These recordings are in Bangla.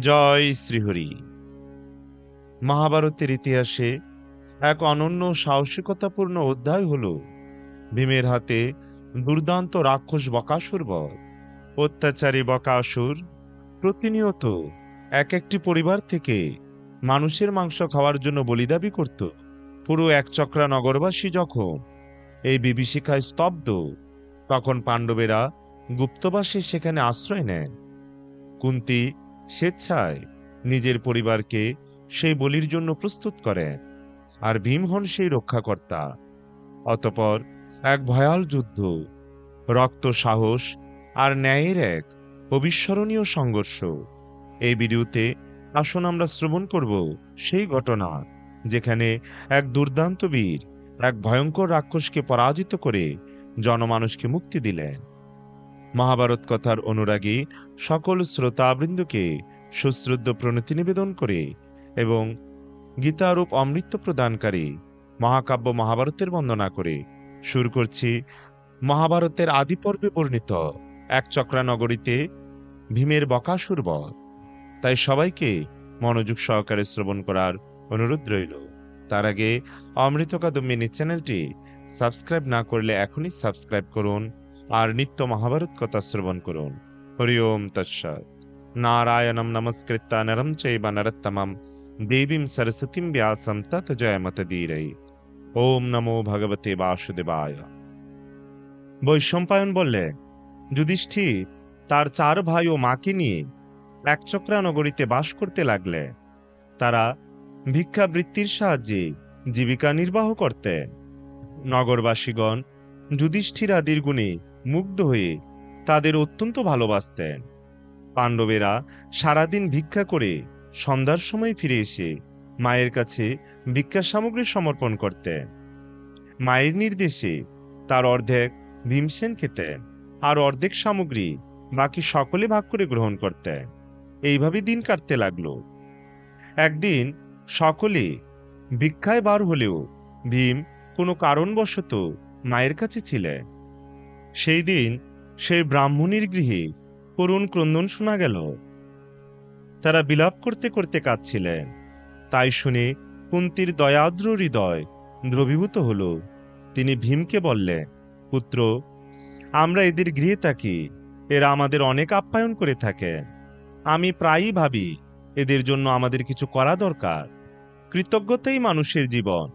জয় শ্রীহরি। মহাভারতের ইতিহাসে এক অনন্য সাহসিকতাপূর্ণ অধ্যায় হল ভীমের হাতে দুর্দান্ত রাক্ষস বকাসুর বধ অত্যাচারী বকাসুর প্রতিনিয়ত এক একটি পরিবার থেকে মানুষের মাংস খাওয়ার জন্য বলিদাবি করত। পুরো এক চক্রা নগরবাসী যখন এই বিভীষিকায় স্তব্ধ, তখন পাণ্ডবেরা গুপ্তবাসে সেখানে আশ্রয় নেন। কুন্তি স্বেচ্ছায় নিজের পরিবারকে সেই বলির জন্য প্রস্তুত করেন আর ভীম হন সেই রক্ষাকর্তা। অতপর এক ভয়াল যুদ্ধ, রক্ত সাহস আর ন্যায়ের এক অবিস্মরণীয় সংঘর্ষ। এই ভিডিওতে আসুন আমরা শ্রবণ করব সেই ঘটনা, যেখানে এক দুর্দান্ত বীর এক ভয়ঙ্কর রাক্ষসকে পরাজিত করে জনমানুষকে মুক্তি দিলেন। মহাভারত কথার অনুরাগী সকল শ্রোতাবৃন্দকে সুশ্রুদ্ধ প্রণতি নিবেদন করে এবং গীতারূপ অমৃত প্রদানকারী মহাকাব্য মহাভারতের বন্দনা করে। শুরু করছি মহাভারতের আদি পর্বে বর্ণিত এক চক্রা নগরীতে ভীমের বকাসুর বধ তাই সবাইকে মনোযোগ সহকারে শ্রবণ করার অনুরোধ রইল। তার আগে অমৃত কাদম্বিনী চ্যানেলটি সাবস্ক্রাইব না করলে এখনই সাবস্ক্রাইব করুন। আর নিত্য মহাভারত কথা শ্রবণ করুন। হরি ওম তৎসৎ। নারায়ণম নমস্কৃত্য নরম চৈব নরত্তমম। দেবীম সরস্বতীম ব্যাসম তত জয়মতদীরৈ ওম নমো ভগবতে বাসুদেবায়। বৈশম্পায়ন বললে, যুধিষ্ঠির, তার চার ভাই ও মাকে নিয়ে একচক্রা নগরীতে বাস করতে লাগলে। তারা ভিক্ষাবৃত্তির সাহায্যে জীবিকা নির্বাহ করতেন। নগরবাসীগণ যুধিষ্ঠির আদির গুণে মুগ্ধ হয়ে তাদের অত্যন্ত ভালোবাসতেন। পাণ্ডবেরা সারাদিন ভিক্ষা করে সন্ধ্যার সময় ফিরে এসে মায়ের কাছে ভিক্ষা সামগ্রী সমর্পণ করতেন। মায়ের নির্দেশে তার অর্ধেক ভীমসেন খেতেন আর অর্ধেক সামগ্রী বাকি সকলে ভাগ করে গ্রহণ করতেন। এইভাবে দিন কাটতে লাগল। একদিন সকলে ভিক্ষায় বার হলেও ভীম কোনো কারণবশত মায়ের কাছে ছিলেন। সেই দিন সেই ব্রাহ্মণীর গৃহে করুণ ক্রন্দন শোনা গেল। তারা বিলাপ করতে করতে কাঁদছিলেন। তাই শুনে কুন্তির দয়াদ্র হৃদয় দ্রবীভূত হল। তিনি ভীমকে বললেন, পুত্র, আমরা এদের গৃহে থাকি। এরা আমাদের অনেক আপ্যায়ন করে থাকে। আমি প্রায়ই ভাবি, এদের জন্য আমাদের কিছু করা দরকার। কৃতজ্ঞতাই মানুষের জীবন।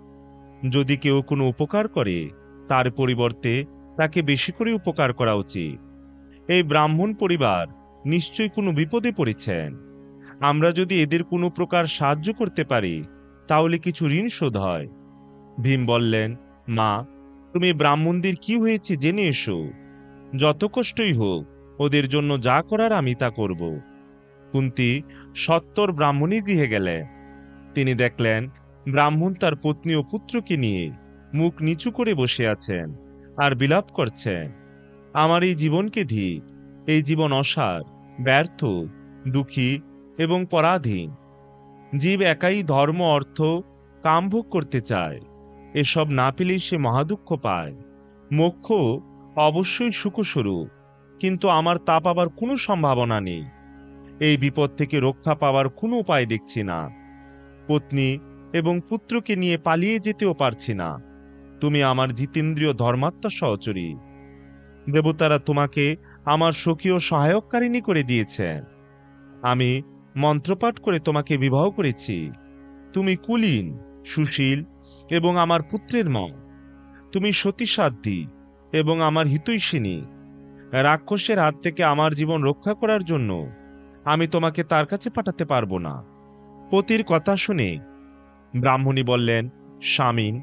যদি কেউ কোনো উপকার করে, তার পরিবর্তে তাকে বেশি করে উপকার করা উচিত। এই ব্রাহ্মণ পরিবার নিশ্চয়ই কোনো বিপদে পড়েছেন। আমরা যদি এদের কোনো প্রকার সাহায্য করতে পারি, তাহলে কিছু ঋণ শোধ হয়। ভীম বললেন, মা, তুমি ব্রাহ্মণদের কি হয়েছে জেনে এসো। যত কষ্টই হোক, ওদের জন্য যা করার আমি তা করব। কুন্তি সত্তর ব্রাহ্মণীর গৃহে গেলেন। তিনি দেখলেন, ব্রাহ্মণ তার পত্নী ও পুত্রকে নিয়ে মুখ নিচু করে বসে আছেন। আর বিলাপ করছে। আমার এই জীবনকে ধি, এই জীবন অসার, ব্যর্থ, দুঃখী এবং পরাধীন। জীব একাই ধর্ম, অর্থ কামভোগ করতে চায়। এসব না পেলেই সে মহাদুঃখ পায়। মোক্ষ অবশ্যই সুখস্বরূপ, কিন্তু আমার তা পাবার কোনো সম্ভাবনা নেই। এই বিপদ থেকে রক্ষা পাওয়ার কোনো উপায় দেখছি না। পত্নী এবং পুত্রকে নিয়ে পালিয়ে যেতেও পারছি না। তুমি আমার জিতেন্দ্রীয় ধর্মাত্মা সহচরী। দেবতারা তোমাকে আমার স্বকীয় সহায়ককারিণী করে দিয়েছেন আমি মন্ত্রপাঠ করে তোমাকে বিবাহ করেছি। তুমি কুলীন, সুশীল এবং আমার পুত্রের মা। তুমি সতীসাধ্যী এবং আমার হিতৈষিনী রাক্ষসের হাত থেকে আমার জীবন রক্ষা করার জন্য আমি তোমাকে তার কাছে পাঠাতে পারব না। পতির কথা শুনে ব্রাহ্মণী বললেন, স্বামীন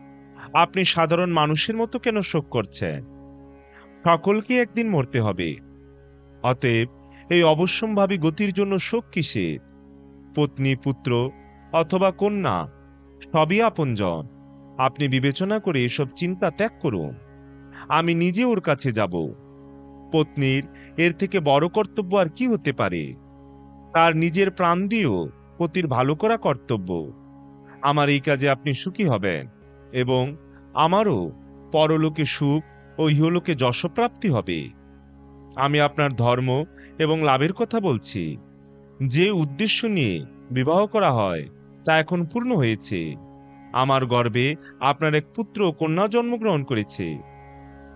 আপনি সাধারণ মানুষের মতো কেন শোক করছেন? সকলকে একদিন মরতে হবে। অতএব এই অবশ্যম্ভাবী গতির জন্য শোক কিসের? পত্নী, পুত্র অথবা কন্যা, সবই আপনজন। আপনি বিবেচনা করে এসব চিন্তা ত্যাগ করুন। আমি নিজে ওর কাছে যাব। পত্নীর এর থেকে বড় কর্তব্য আর কি হতে পারে? তার নিজের প্রাণ দিয়েও পতির ভালো করা কর্তব্য। আমার এই কাজে আপনি সুখী হবেন। এবং আমারও পরলোকে সুখ ও ইহলোকে যশপ্রাপ্তি হবে। আমি আপনার ধর্ম এবং লাভের কথা বলছি। যে উদ্দেশ্য নিয়ে বিবাহ করা হয়, তা এখন পূর্ণ হয়েছে। আমার গর্বে আপনার এক পুত্র কন্যা জন্মগ্রহণ করেছে।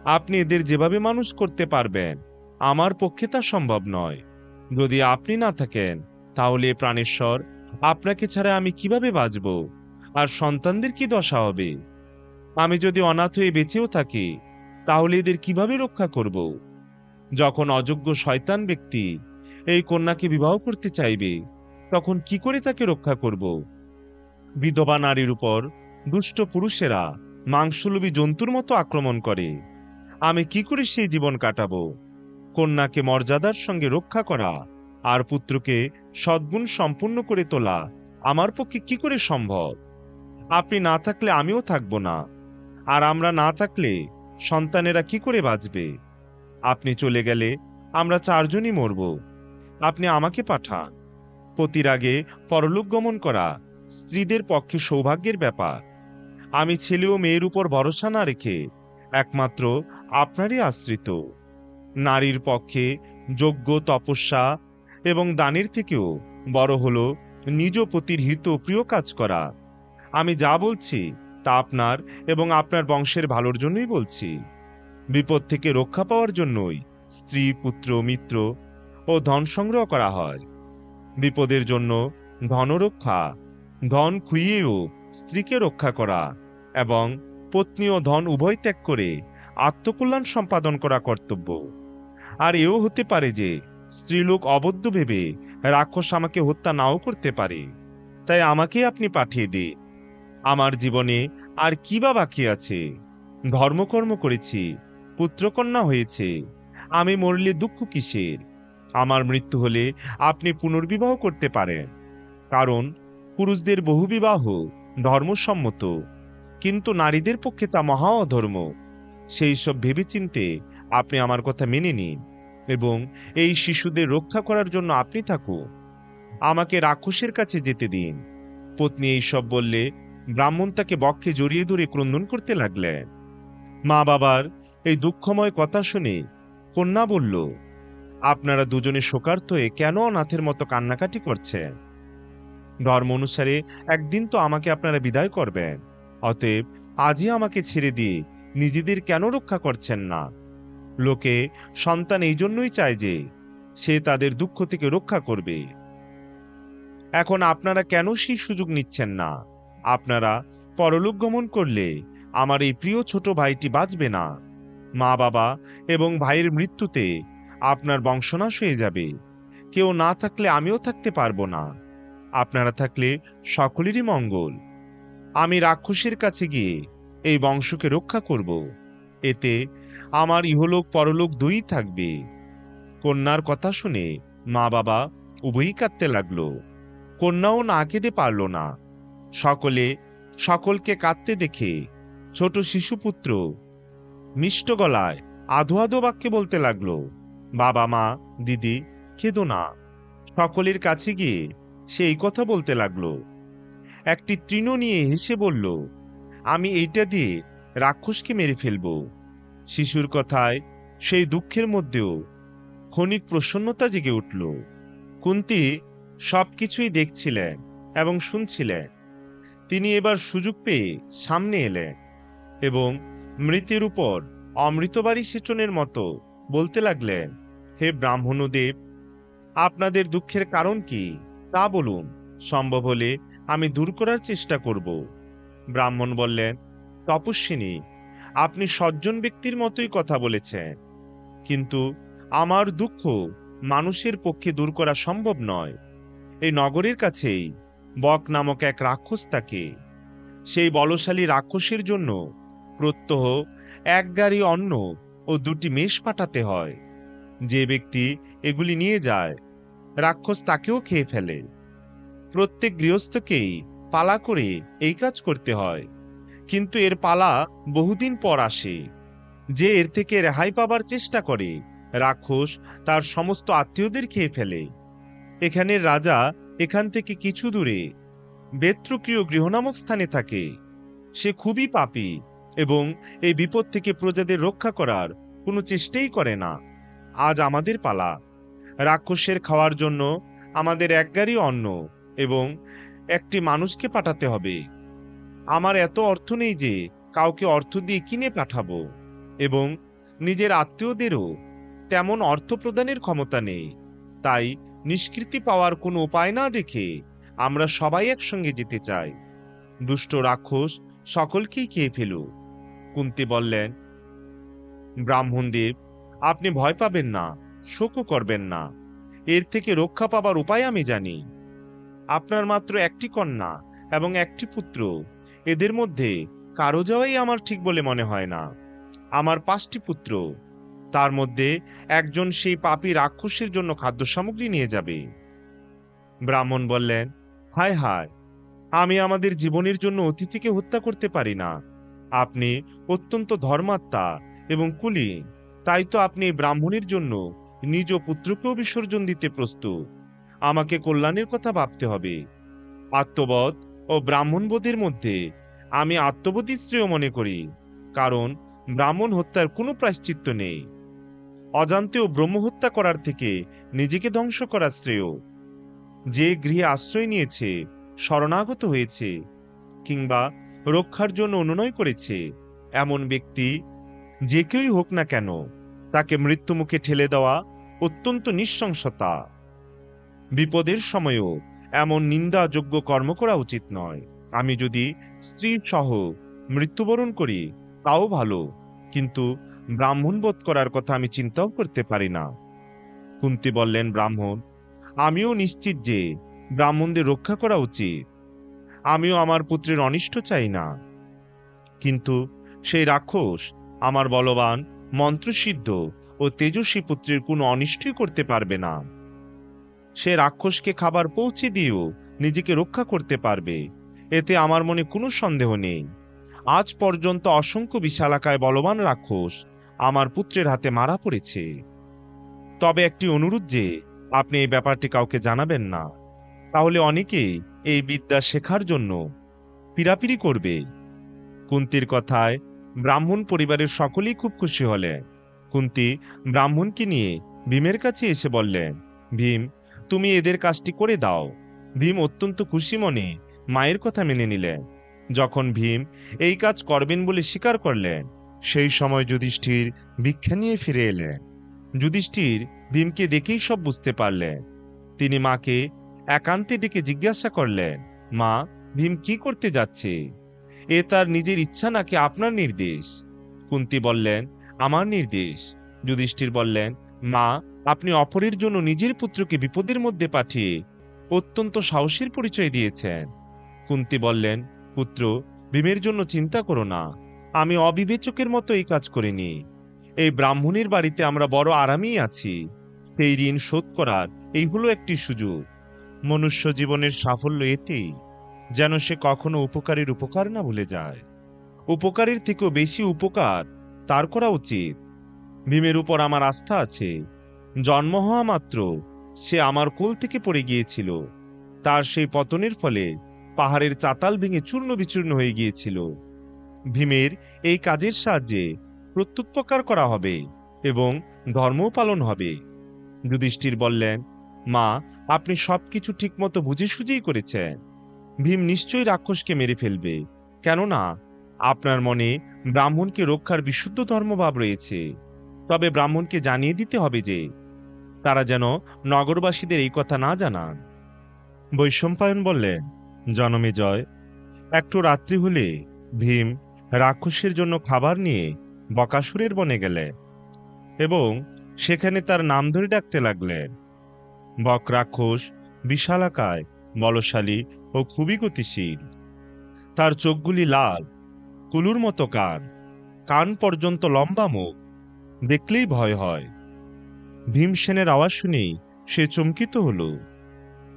আপনি এদের যেভাবে মানুষ করতে পারবেন, আমার পক্ষে তা সম্ভব নয়। যদি আপনি না থাকেন, তাহলে প্রাণেশ্বর, আপনাকে ছাড়া আমি কীভাবে বাঁচব? আর সন্তানদের কি দশা হবে? আমি যদি অনাথ হয়ে বেঁচেও থাকি, তাহলে এদের কীভাবে রক্ষা করব? যখন অযোগ্য শয়তান ব্যক্তি এই কন্যাকে বিবাহ করতে চাইবে, তখন কি করে তাকে রক্ষা করব? বিধবা নারীর উপর দুষ্ট পুরুষেরা মাংসলোভী জন্তুর মতো আক্রমণ করে। আমি কি করে সেই জীবন কাটাবো? কন্যাকে মর্যাদার সঙ্গে রক্ষা করা আর পুত্রকে সদ্গুণ সম্পূর্ণ করে তোলা আমার পক্ষে কি করে সম্ভব? আপনি না থাকলে আমিও থাকব না। আর আমরা না থাকলে সন্তানেরা কি করে বাঁচবে? আপনি চলে গেলে আমরা চারজনই মরব। আপনি আমাকে পাঠান। পতির আগে পরলোক গমন করা স্ত্রীদের পক্ষে সৌভাগ্যের ব্যাপার। আমি ছেলে ও মেয়ের উপর ভরসা না রেখে একমাত্র আপনারই আশ্রিত। নারীর পক্ষে যোগ্য তপস্যা এবং দানের থেকেও বড় হলো নিজ পতির হিত প্রিয় কাজ করা। আমি যা বলছি তা আপনার এবং আপনার বংশের ভালোর জন্যই বলছি। বিপদ থেকে রক্ষা পাওয়ার জন্যই স্ত্রী, পুত্র, মিত্র ও ধন সংগ্রহ করা হয়। বিপদের জন্য ধনরক্ষা ধন খুইয়েও স্ত্রীকে রক্ষা করা এবং পত্নী ও ধন উভয় ত্যাগ করে আত্মকল্যাণ সম্পাদন করা কর্তব্য। আর এও হতে পারে যে স্ত্রীলোক অবদ্ধ ভেবে রাক্ষস আমাকে হত্যা নাও করতে পারে। তাই আমাকে আপনি পাঠিয়ে দে আমার জীবনে আর কি বা বাকি আছে? ধর্মকর্ম করেছি, পুত্রকন্যা হয়েছে, আমি মরলে দুঃখ কিসের? আমার মৃত্যু হলে আপনি পুনর্বিবাহ করতে পারেন। কারণ পুরুষদের বহুবিবাহ ধর্মসম্মত, কিন্তু নারীদের পক্ষে তা মহা অধর্ম। সেই সব ভেবেচিন্তে আপনি আমার কথা মেনে নিন এবং এই শিশুদের রক্ষা করার জন্য আপনি থাকুন। আমাকে রাক্ষসের কাছে যেতে দিন। পত্নী এইসব বললে ব্রাহ্মণ তাকে বক্ষে জড়িয়ে ধরে ক্রন্দন করতে লাগলেন। মা বাবার এই দুঃখময় কথা শুনে কন্যা বলল, আপনারা দুজনে শোকার্ত হয়ে কেন অনাথের মতো কান্নাকাটি করছেন? ধর্ম অনুসারে একদিন তো আমাকে আপনারা বিদায় করবেন। অতএব আজই আমাকে ছেড়ে দিয়ে নিজেদের কেন রক্ষা করছেন না? লোকে সন্তান এই জন্যই চায় যে সে তাদের দুঃখ থেকে রক্ষা করবে। এখন আপনারা কেন সেই সুযোগ নিচ্ছেন না? আপনারা পরলোক গমন করলে আমার এই প্রিয় ছোট ভাইটি বাঁচবে না। মা বাবা এবং ভাইয়ের মৃত্যুতে আপনার বংশনাশ হয়ে যাবে। কেউ না থাকলে আমিও থাকতে পারব না। আপনারা থাকলে সকলেরই মঙ্গল। আমি রাক্ষসের কাছে গিয়ে এই বংশকে রক্ষা করব। এতে আমার ইহলোক পরলোক দুই থাকবে। কন্যার কথা শুনে মা বাবা উভয়ই কাঁদতে লাগল। কন্যাও না কেঁদে পারল না। সকলে সকলকে কাঁদতে দেখে ছোট শিশুপুত্র মিষ্ট গলায় আধো আধো বাক্যে বলতে লাগল, বাবা মা, দিদি, কেঁদো না। সকলের কাছে গিয়ে সে এই কথা বলতে লাগল। একটি তৃণ নিয়ে হেসে বলল, আমি এইটা দিয়ে রাক্ষসকে মেরে ফেলব। শিশুর কথায় সেই দুঃখের মধ্যেও ক্ষণিক প্রসন্নতা জেগে উঠল। কুন্তি সবকিছুই দেখছিলেন এবং শুনছিলেন। তিনি এবার সুযোগ পেয়ে সামনে এলেন এবং মৃতের উপর অমৃতবাড়ি সেচনের মতো বলতে লাগলেন, হে ব্রাহ্মণদেব, আপনাদের দুঃখের কারণ কি? তা বলুন, সম্ভব হলে আমি দূর করার চেষ্টা করব। ব্রাহ্মণ বললেন, তপস্বিনী, আপনি সজ্জন ব্যক্তির মতোই কথা বলেছেন, কিন্তু আমার দুঃখ মানুষের পক্ষে দূর করা সম্ভব নয়। এই নগরের কাছেই বক নামক এক রাক্ষস থাকে সেই বলশালী রাক্ষসের জন্য প্রত্যহ এক গাড়ি অন্ন ও দুটি মেষ পাঠাতে হয়। যে ব্যক্তি এগুলি নিয়ে যায়, রাক্ষস তাকেও খেয়ে ফেলে। প্রত্যেক গৃহস্থকেই পালা করে এই কাজ করতে হয়। কিন্তু এর পালা বহুদিন পর আসে। যে এর থেকে রেহাই পাবার চেষ্টা করে, রাক্ষস তার সমস্ত আত্মীয়দের খেয়ে ফেলে। এখানের রাজা এখান থেকে কিছু দূরে বেত্রক্রিয় গৃহ নামক স্থানে থাকে। সে খুবই পাপী এবং এই বিপদ থেকে প্রজাদের রক্ষা করার কোনো চেষ্টাই করে না। আজ আমাদের পালা। রাক্ষসের খাওয়ার জন্য আমাদের এক গাড়ি অন্ন এবং একটি মানুষকে পাঠাতে হবে। আমার এত অর্থ নেই যে কাউকে অর্থ দিয়ে কিনে পাঠাবো এবং নিজের আত্মীয়দেরও তেমন অর্থ প্রদানের ক্ষমতা নেই। তাই নিষ্কৃতি পাওয়ার কোনো উপায় না দেখে আমরা সবাই একসঙ্গে যেতে চাই। দুষ্ট রাক্ষস সকলকেই খেয়ে ফেলুক, কুন্তি বললেন। ব্রাহ্মণদেব, আপনি ভয় পাবেন না, শোকও করবেন না। এর থেকে রক্ষা পাবার উপায় আমি জানি। আপনার মাত্র একটি কন্যা এবং একটি পুত্র, এদের মধ্যে কারও যাওয়াই আমার ঠিক বলে মনে হয় না। আমার পাঁচটি পুত্র তার মধ্যে একজন সেই পাপী রাক্ষসের জন্য খাদ্য সামগ্রী নিয়ে যাবে। ব্রাহ্মণ বললেন, হায় হায়, আমি আমাদের জীবনের জন্য অতিথিকে হত্যা করতে পারি না। আপনি অত্যন্ত ধর্মাত্মা এবং কুলি তাই তো আপনি ব্রাহ্মণের জন্য নিজ পুত্রকেও বিসর্জন দিতে প্রস্তুত। আমাকে কল্যাণের কথা ভাবতে হবে। আত্মবোধ ও ব্রাহ্মণবোধের মধ্যে আমি আত্মবোধই শ্রেয় মনে করি, কারণ ব্রাহ্মণ হত্যার কোনো প্রায়শ্চিত্ত নেই। অজান্তেও ব্রহ্মহত্যা করার থেকে নিজেকে ধ্বংস করা শ্রেয়। যে গৃহে আশ্রয় নিয়েছে, শরণাগত হয়েছে, কিংবা রক্ষার জন্য অনুনয় করেছে, এমন ব্যক্তি যে কেউই হোক না কেন, তাকে মৃত্যুমুখে ঠেলে দেওয়া অত্যন্ত নিঃশংসতা। বিপদের সময়ও এমন নিন্দাযোগ্য কর্ম করা উচিত নয়। আমি যদি স্ত্রী সহ মৃত্যুবরণ করি, তাও ভালো, কিন্তু ব্রাহ্মণ বোধ করার কথা আমি চিন্তাও করতে পারি না। কুন্তি বললেন, ব্রাহ্মণ, আমিও নিশ্চিত যে ব্রাহ্মণদের রক্ষা করা উচিত। আমিও আমার পুত্রের অনিষ্ট চাই না। কিন্তু সেই রাক্ষস, আমার বলবান, মন্ত্রসিদ্ধ ও তেজস্বী পুত্রের কোনো অনিষ্টই করতে পারবে না। সে রাক্ষসকে খাবার পৌঁছে দিয়েও নিজেকে রক্ষা করতে পারবে। এতে আমার মনে কোনো সন্দেহ নেই। আজ পর্যন্ত অসংখ্য বিশালাকায় বলবান রাক্ষস আমার পুত্রের হাতে মারা পড়েছে। তবে একটি অনুরোধ যে, আপনি এই ব্যাপারটি কাউকে জানাবেন না। তাহলে অনেকেই এই বিদ্যা শেখার জন্য পিরাপিরি করবে। কুন্তির কথায় ব্রাহ্মণ পরিবারের সকলেই খুব খুশি হলেন। কুন্তি ব্রাহ্মণকে নিয়ে ভীমের কাছে এসে বললেন, ভীম, তুমি এদের কাজটি করে দাও। ভীম অত্যন্ত খুশি মনে মায়ের কথা মেনে নিলেন। যখন ভীম এই কাজ করবেন বলে স্বীকার করলেন সেই সময় যুধিষ্ঠির ভিক্ষা নিয়ে ফিরে এলেন। যুধিষ্ঠির ভীমকে দেখেই সব বুঝতে পারলেন। তিনি মাকে একান্তে ডেকে জিজ্ঞাসা করলেন, মা, ভীম কি করতে যাচ্ছে? এ তার নিজের ইচ্ছা নাকি আপনার নির্দেশ? কুন্তি বললেন, আমার নির্দেশ। যুধিষ্ঠির বললেন, মা, আপনি অপরের জন্য নিজের পুত্রকে বিপদের মধ্যে পাঠিয়ে অত্যন্ত সাহসীর পরিচয় দিয়েছেন। কুন্তি বললেন, পুত্র, ভীমের জন্য চিন্তা করো না। আমি অবিবেচকের মতো এই কাজ করিনি। এই ব্রাহ্মণের বাড়িতে আমরা বড় আরামেই আছি। সেই ঋণ শোধ করার এই হলো একটি সুযোগ। মনুষ্য জীবনের সাফল্য এতেই যেন সে কখনো উপকারের উপকার না ভুলে যায়। উপকারের থেকেও বেশি উপকার তার করা উচিত। ভীমের উপর আমার আস্থা আছে। জন্ম হওয়া মাত্র সে আমার কোল থেকে পড়ে গিয়েছিল। তার সেই পতনের ফলে পাহাড়ের চাতাল ভেঙে চূর্ণ বিচূর্ণ হয়ে গিয়েছিল। ভীমের এই কাজের সাহায্যে প্রত্যুত্তকার করা হবে এবং ধর্ম পালন হবে। যুধিষ্ঠির বললেন, মা, আপনি সবকিছু ঠিকমতো বুঝে সুঝেই করেছেন। ভীম নিশ্চয়ই রাক্ষসকে মেরে ফেলবে। কেননা, আপনার মনে ব্রাহ্মণকে রক্ষার বিশুদ্ধ ধর্মভাব রয়েছে। তবে ব্রাহ্মণকে জানিয়ে দিতে হবে যে, তারা যেন নগরবাসীদের এই কথা না জানান। বৈশম্পায়ন বললেন, জনমে জয়। একটু রাত্রি হলে ভীম রাক্ষসের জন্য খাবার নিয়ে বকাসুরের বনে গেলেন এবং সেখানে তার নাম ধরে ডাকতে লাগলেন বক রাক্ষস, বিশালাকায়, বলশালী ও খুবই গতিশীল। তার চোখগুলি লাল, কুলুর মতো কান কান পর্যন্ত লম্বা মুখ, দেখলেই ভয় হয়। ভীমসেনের আওয়াজ শুনেই সে চমকিত হলো।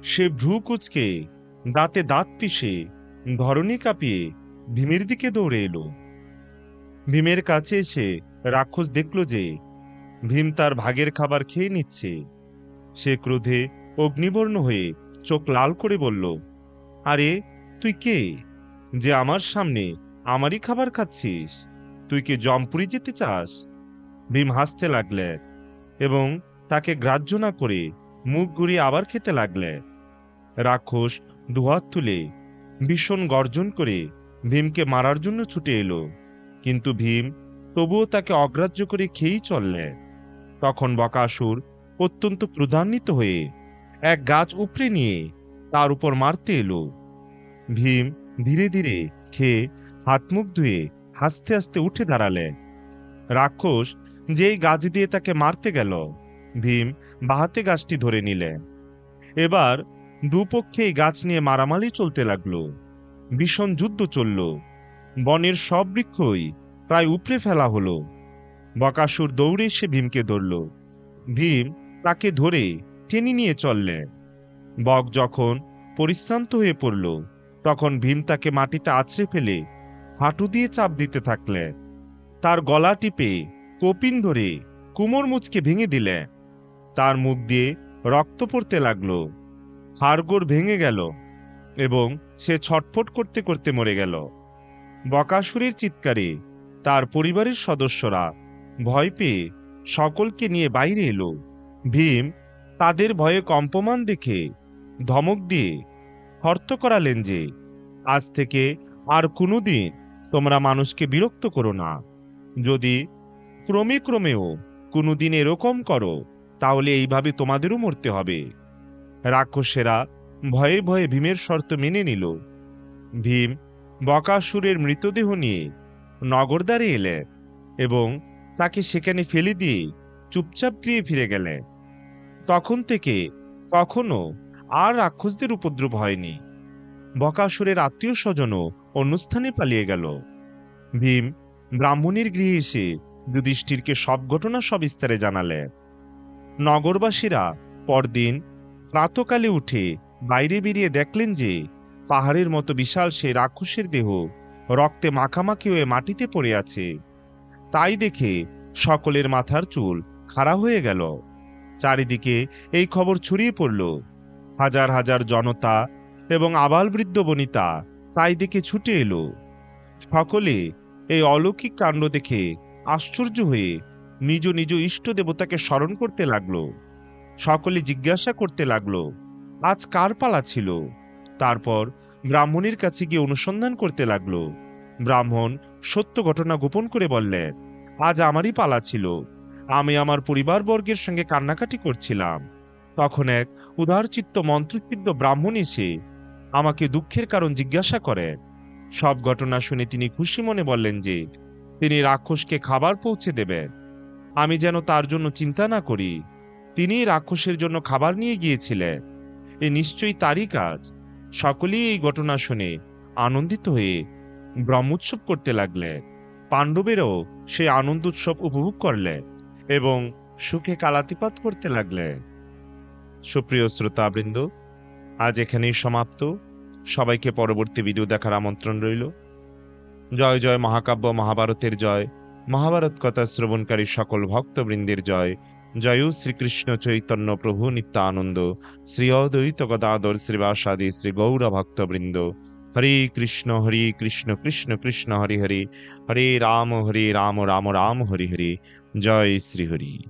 সে ভ্রু কুচকে দাঁতে দাঁত পিষে ধরণী কাঁপিয়ে ভীমের দিকে দৌড়ে এলো। ভীমের কাছে এসে রাক্ষস দেখল যে ভীম তার ভাগের খাবার খেয়ে নিচ্ছে। সে ক্রোধে অগ্নিবর্ণ হয়ে চোখ লাল করে বলল, আরে, তুই কে? যে আমার সামনে আমারই খাবার খাচ্ছিস, তুই কি জমপুরি যেতে চাস? ভীম হাসতে লাগলেন এবং তাকে গ্রাহ্য না করে মুখ ঘুরিয়ে আবার খেতে লাগলে। রাক্ষস দুহাত তুলে ভীষণ গর্জন করে ভীমকে মারার জন্য ছুটে এলো। কিন্তু ভীম তবুও তাকে অগ্রাহ্য করে খেয়েই চললে। তখন বকাসুর অত্যন্ত ক্রুধান্বিত হয়ে এক গাছ উপড়ে নিয়ে তার উপর মারতে এলো। ভীম ধীরে ধীরে খেয়ে হাত মুখ ধুয়ে হাসতে হাসতে উঠে দাঁড়ালে। রাক্ষস যেই গাছ দিয়ে তাকে মারতে গেল, ভীম বাহাতে গাছটি ধরে নিলে। এবার দুপক্ষেই গাছ নিয়ে মারামারি চলতে লাগল। ভীষণ যুদ্ধ চলল। বনের সব বৃক্ষই প্রায় উপড়ে ফেলা হলো। বকাসুর দৌড়ে সে ভীমকে ধরল। ভীম তাকে ধরে টেনে নিয়ে চললে। বক যখন পরিশ্রান্ত হয়ে পড়ল, তখন ভীম তাকে মাটিতে আছড়ে ফেলে হাঁটু দিয়ে চাপ দিতে থাকলে। তার গলা টিপে কপিন ধরে কুমোর মুচকে ভেঙে দিলে। তার মুখ দিয়ে রক্ত পড়তে লাগল। হাড়গোড় ভেঙে গেল এবং সে ছটফট করতে করতে মরে গেল। বকাসুরের চিৎকারে তার পরিবারের সদস্যরা ভয় পেয়ে সকলকে নিয়ে বাইরে এলো। ভীম তাদের ভয়ে কম্পমান দেখে ধমক দিয়ে হর্ত করালেন যে, আজ থেকে আর কোনোদিন তোমরা মানুষকে বিরক্ত করো না। যদি ক্রমে ক্রমেও কোনোদিন এরকম করো, তাহলে এইভাবে তোমাদেরও মরতে হবে। রাক্ষসেরা ভয়ে ভয়ে ভীমের শর্ত মেনে নিল। ভীম বকাসুরের মৃতদেহ নিয়ে নগরদ্বারে এলে এবং তাকে সেখানে ফেলে দিয়ে চুপচাপ গৃহে ফিরে গেলে তখন থেকে কখনো আর রাক্ষসদের উপদ্রব হয়নি। বকাসুরের আত্মীয় স্বজনও অনুষ্ঠানে পালিয়ে গেল। ভীম ব্রাহ্মণের গৃহে এসে যুধিষ্ঠিরকে সব ঘটনা সবিস্তারে জানালে নগরবাসীরা পরদিন প্রাতকালে উঠে বাইরে বেরিয়ে দেখলেন যে পাহাড়ের মতো বিশাল সে রাক্ষসের দেহ রক্তে মাখামাখি হয়ে মাটিতে পড়ে আছে। তাই দেখে সকলের মাথার চুল খাড়া হয়ে গেল। চারিদিকে এই খবর ছড়িয়ে পড়ল। হাজার হাজার জনতা এবং আবাল বৃদ্ধ বনিতা তাই দেখে ছুটে এলো। সকলে এই অলৌকিক কাণ্ড দেখে আশ্চর্য হয়ে নিজ নিজ ইষ্ট দেবতাকে স্মরণ করতে লাগল। সকলে জিজ্ঞাসা করতে লাগল আজ কার পালা ছিল? তারপর ব্রাহ্মণের কাছে গিয়ে অনুসন্ধান করতে লাগল। ব্রাহ্মণ সত্য ঘটনা গোপন করে বললেন, আজ আমারই পালা ছিল। আমি আমার পরিবারবর্গের সঙ্গে কান্নাকাটি করছিলাম। তখন এক উদারচিত্ত মন্ত্রসিদ্ধ ব্রাহ্মণ এসে আমাকে দুঃখের কারণ জিজ্ঞাসা করেন। সব ঘটনা শুনে তিনি খুশি মনে বললেন যে, তিনি রাক্ষসকে খাবার পৌঁছে দেবেন। আমি যেন তার জন্য চিন্তা না করি। তিনি রাক্ষসের জন্য খাবার নিয়ে গিয়েছিলেন। এ নিশ্চয়ই তারই কাজ। সকলেই এই ঘটনা শুনে আনন্দিত হয়ে ব্রহ্মোৎসব করতে লাগলে। পাণ্ডবেরও সেই আনন্দ উৎসব উপভোগ করলে এবং সুখে কালাতিপাত করতে লাগলে। সুপ্রিয় শ্রোতাবৃন্দ, আজ এখানেই সমাপ্ত। সবাইকে পরবর্তী ভিডিও দেখার আমন্ত্রণ রইল। জয় জয় মহাকাব্য, মহাভারতের জয়। মহাভারত কথা শ্রবণকারী সকল ভক্তবৃন্দের জয়। জয় শ্রীকৃষ্ণ চৈতন্য প্রভু নিত্যানন্দ, শ্রী অদ্বৈত গদাদর শ্রীবাসাদি শ্রী গৌর ভক্তবৃন্দ। হরে কৃষ্ণ হরে কৃষ্ণ কৃষ্ণ কৃষ্ণ, হরি হরি। হরে রাম হরে রাম রাম রাম, হরি হরি। জয় শ্রী হরি